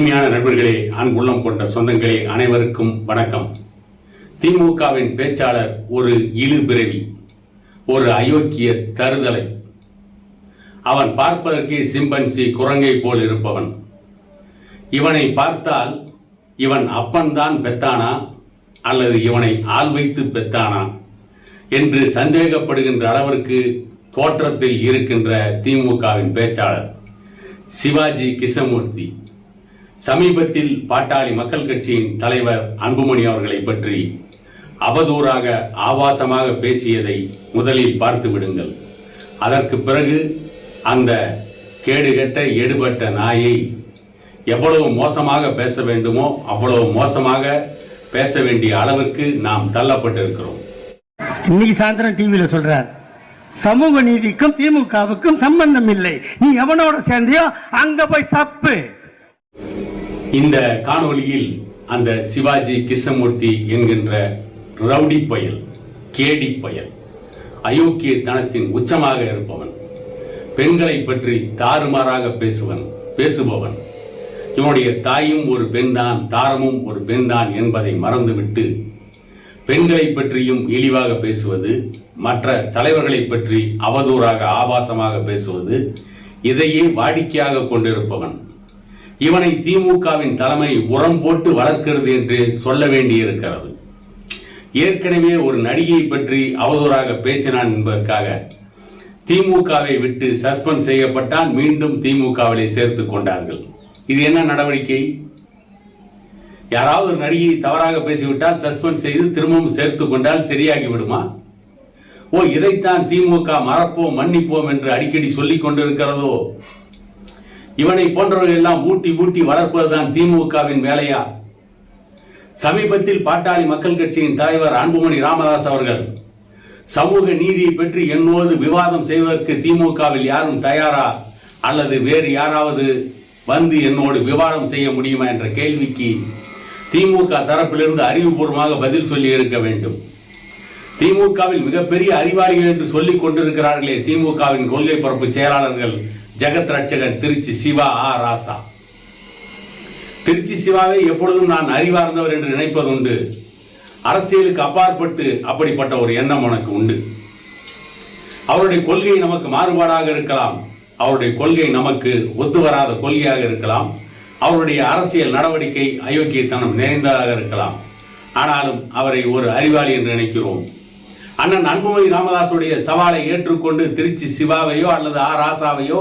இனிமையான நண்பர்களே அன்புள்ளம் கொண்ட சொந்தங்களே அனைவருக்கும் வணக்கம். திமுகவின் பேச்சாளர் ஒரு இழுபிறவி ஒரு அயோக்கிய தருதலை. அவன் பார்ப்பதற்கே சிம்பன்சி குரங்கை போல் இருப்பவன். இவனை பார்த்தால் இவன் அப்பன்தான் பெத்தானா அல்லது இவனை ஆள் வைத்து பெத்தானா என்று சந்தேகப்படுகின்ற அளவிற்கு தோற்றத்தில் இருக்கின்ற திமுகவின் பேச்சாளர் சிவாஜி கிருஷ்ணமூர்த்தி. சமீபத்தில் பாட்டாளி மக்கள் கட்சியின் தலைவர் அன்புமணி அவர்களை பற்றி அவதூறாக ஆபாசமாக பேசியதை முதலில் பார்த்து விடுங்கள். அதற்கு பிறகு அந்த கேடுகெட்ட எடுபட்ட நாயை எவ்வளவு மோசமாக பேச வேண்டுமோ அவ்வளவு மோசமாக பேச வேண்டிய அளவுக்கு நாம் தள்ளப்பட்டிருக்கிறோம். இன்னைக்கு சாயந்தரம் டிவியில் சொல்றார் சமூக நீதிக்கும் திமுகவுக்கும் சம்பந்தம் இல்லை. நீ எவனோட சேர்ந்தியோ அங்க போய் சப்பு. இந்த காணொளியில் அந்த சிவாஜி கிருஷ்ணமூர்த்தி என்கின்ற ரவுடி பயல் கேடி பயல் அயோக்கியத்தனத்தின் உச்சமாக இருப்பவன் பெண்களை பற்றி தாறுமாறாக பேசுவன் பேசுபவன். இவனுடைய தாயும் ஒரு பெண்தான் தாரமும் ஒரு பெண்தான் என்பதை மறந்துவிட்டு பெண்களை பற்றியும் இழிவாக பேசுவது மற்ற தலைவர்களை பற்றி அவதூறாக ஆபாசமாக பேசுவது இதையே வாடிக்கையாக கொண்டிருப்பவன். இவனை திமுகவின் தலைமை உரம் போட்டு வளர்க்கிறது என்று சொல்ல வேண்டியிருக்கிறது. ஏற்கனவே ஒரு நடிகை பற்றி அவதூறாக பேசினான் என்பதற்காக திமுகவை விட்டு சஸ்பெண்ட் செய்யப்பட்டால் மீண்டும் திமுகவிலே சேர்த்துக் கொண்டார்கள். இது என்ன நடவடிக்கை? யாராவது ஒரு நடிகை தவறாக பேசிவிட்டால் சஸ்பெண்ட் செய்து திரும்பவும் சேர்த்துக் கொண்டால் சரியாகி விடுமா? ஓ இதைத்தான் திமுக மறப்போம் மன்னிப்போம் என்று அடிக்கடி சொல்லிக் கொண்டிருக்கிறதோ? இவனை போன்றவர்கள் எல்லாம் ஊட்டி ஊட்டி வளர்ப்பதுதான் திமுகவின் வேலையா? சமீபத்தில் பாட்டாளி மக்கள் கட்சியின் தலைவர் அன்புமணி ராமதாஸ் அவர்கள் சமூக நீதியை பற்றி என்னோடு விவாதம் செய்வதற்கு திமுகவில் யாரும் தயாரா? அல்லது வேறு யாராவது வந்து என்னோடு விவாதம் செய்ய முடியுமா என்ற கேள்விக்கு திமுக தரப்பிலிருந்து அறிவுபூர்வமாக பதில் சொல்லி இருக்க வேண்டும். திமுகவில் மிகப்பெரிய அறிவாளிகள் என்று சொல்லிக் கொண்டிருக்கிறார்களே திமுகவின் கொள்கை பரப்பு செயலாளர்கள் ஜெகத் ரட்சகன் திருச்சி சிவா ஆ ராசா. திருச்சி சிவாவை எப்பொழுதும் நான் அறிவார்ந்தவர் என்று நினைப்பதுண்டு. அரசியலுக்கு அப்பாற்பட்டு அப்படிப்பட்ட ஒரு எண்ணம் உனக்கு உண்டு. அவருடைய கொள்கை நமக்கு மாறுபாடாக இருக்கலாம். அவருடைய கொள்கை நமக்கு ஒத்து வராத கொள்கையாக இருக்கலாம். அவருடைய அரசியல் நடவடிக்கை அயோக்கியத்தனம் நிறைந்ததாக இருக்கலாம். ஆனாலும் அவரை ஒரு அறிவாளி என்று நினைக்கிறோம். அண்ணன் அன்புமணி ராமதாசுடைய சவாலை ஏற்றுக்கொண்டு திருச்சி சிவாவையோ அல்லது ஆ ராசாவையோ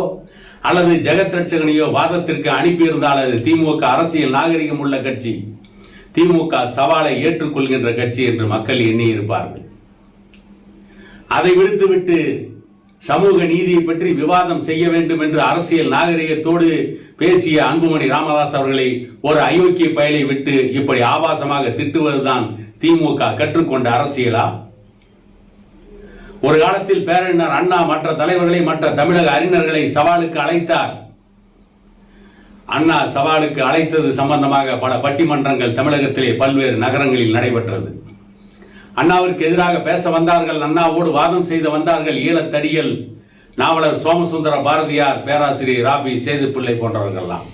அல்லது ஜெகத் ரட்சகனையோ வாதத்திற்கு அனுப்பியிருந்தால் அது திமுக அரசியல் நாகரிகம் உள்ள கட்சி. திமுக சவாலை ஏற்றுக்கொள்கின்ற கட்சி என்று மக்கள் எண்ணி இருப்பார்கள் அதை விடுத்துவிட்டு சமூக நீதியை பற்றி விவாதம் செய்ய வேண்டும் என்று அரசியல் நாகரிகத்தோடு பேசிய அன்புமணி ராமதாஸ் அவர்களை ஒரு அயோக்கிய பயலை விட்டு இப்படி ஆபாசமாக திட்டுவதுதான் திமுக கற்றுக்கொண்ட அரசியலா? ஒரு காலத்தில் பேரறிஞர் அண்ணா மற்ற தலைவர்களை மற்ற தமிழக அறிஞர்களை சவாலுக்கு அழைத்தார். அண்ணா சவாலுக்கு அழைத்தது சம்பந்தமாக பல பட்டிமன்றங்கள் தமிழகத்திலே பல்வேறு நகரங்களில் நடைபெற்றது. அண்ணாவிற்கு எதிராக பேச வந்தார்கள் அண்ணாவோடு வாதம் செய்து வந்தார்கள் ஈழத்தடியல் நாவலர் சோமசுந்தர பாரதியார் பேராசிரியர் ராபி சேதுப்பிள்ளை போன்றவர்கள்லாம்.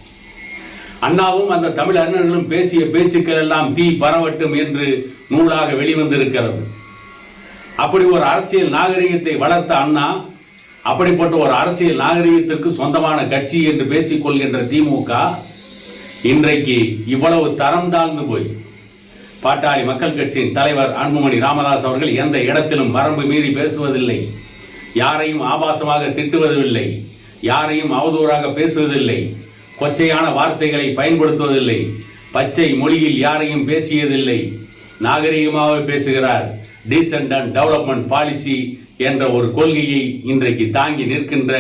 அண்ணாவும் அந்த தமிழ் அறிஞர்களும் பேசிய பேச்சுக்கள் எல்லாம் தீ பரவட்டும் என்று நூலாக வெளிவந்திருக்கிறது. அப்படி ஒரு அரசியல் நாகரிகத்தை வளர்த்த அண்ணா அப்படிப்பட்ட ஒரு அரசியல் நாகரிகத்திற்கு சொந்தமான கட்சி என்று பேசிக் கொள்கின்ற திமுக இன்றைக்கு இவ்வளவு தரம் தாழ்ந்து போய் பாட்டாளி மக்கள் கட்சியின் தலைவர் அன்புமணி ராமதாஸ் அவர்கள் எந்த இடத்திலும் வரம்பு மீறி பேசுவதில்லை. யாரையும் ஆபாசமாக திட்டுவதில்லை. யாரையும் அவதூறாக பேசுவதில்லை. கொச்சையான வார்த்தைகளை பயன்படுத்துவதில்லை. பச்சை மொழியில் யாரையும் பேசியதில்லை. நாகரிகமாக பேசுகிறார். டீசென்ட் அண்ட் டெவலப்மெண்ட் பாலிசி என்ற ஒரு கொள்கையை இன்றைக்கு தாங்கி நிற்கின்ற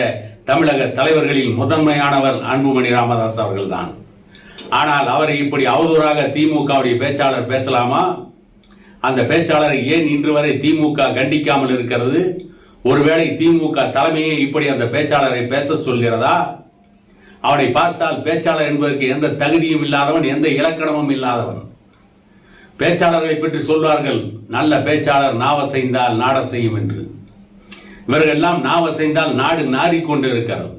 தமிழக தலைவர்களில் முதன்மையானவர் அன்புமணி ராமதாஸ் அவர்கள்தான். ஆனால் அவரை இப்படி அவதூறாக திமுகவுடைய பேச்சாளர் பேசலாமா? அந்த பேச்சாளரை ஏன் இன்று வரை திமுக கண்டிக்காமல் இருக்கிறது? ஒருவேளை திமுக தலைமையே இப்படி அந்த பேச்சாளரை பேச சொல்கிறதா? அவனை பார்த்தால் பேச்சாளர் என்பதற்கு எந்த தகுதியும் இல்லாதவன் எந்த இலக்கணமும் இல்லாதவன். பேச்சாளர்களை பற்றி சொல்வார்கள் நல்ல பேச்சாளர் நாவசைந்தால் நாட செய்யும் என்று. இவர்கள் எல்லாம் நாவசைந்தால் நாடு நாறிக்கொண்டு இருக்கிறது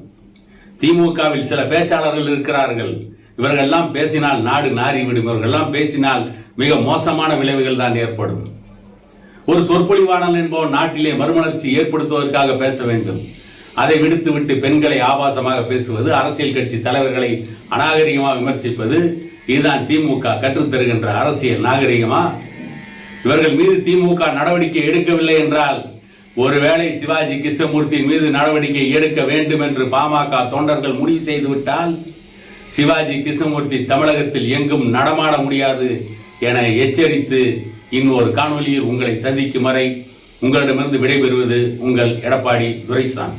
திமுகவில் சில பேச்சாளர்கள் இருக்கிறார்கள். இவர்களெல்லாம் பேசினால் நாடு நாறிவிடும். இவர்களெல்லாம் பேசினால் மிக மோசமான விளைவுகள் தான் ஏற்படும். ஒரு சொற்பொழிவாளன் என்பவன் நாட்டிலே மறுமலர்ச்சி ஏற்படுத்துவதற்காக பேச வேண்டும். அதை விடுத்துவிட்டு பெண்களை ஆபாசமாக பேசுவது அரசியல் கட்சி தலைவர்களை அநாகரிகமாக விமர்சிப்பது இதுதான் திமுக கற்றுத்தருகின்ற அரசியல் நாகரிகமா? இவர்கள் மீது திமுக நடவடிக்கை எடுக்கவில்லை என்றால் ஒருவேளை சிவாஜி கிருஷ்ணமூர்த்தி மீது நடவடிக்கை எடுக்க வேண்டும் என்று பாமக தொண்டர்கள் முடிவு செய்துவிட்டால் சிவாஜி கிருஷ்ணமூர்த்தி தமிழகத்தில் எங்கும் நடமாட முடியாது என எச்சரித்து இன்னொரு காணொலியில் உங்களை சந்திக்கும் வரை உங்களிடமிருந்து விடைபெறுவது உங்கள் எடப்பாடி துரைசாமி.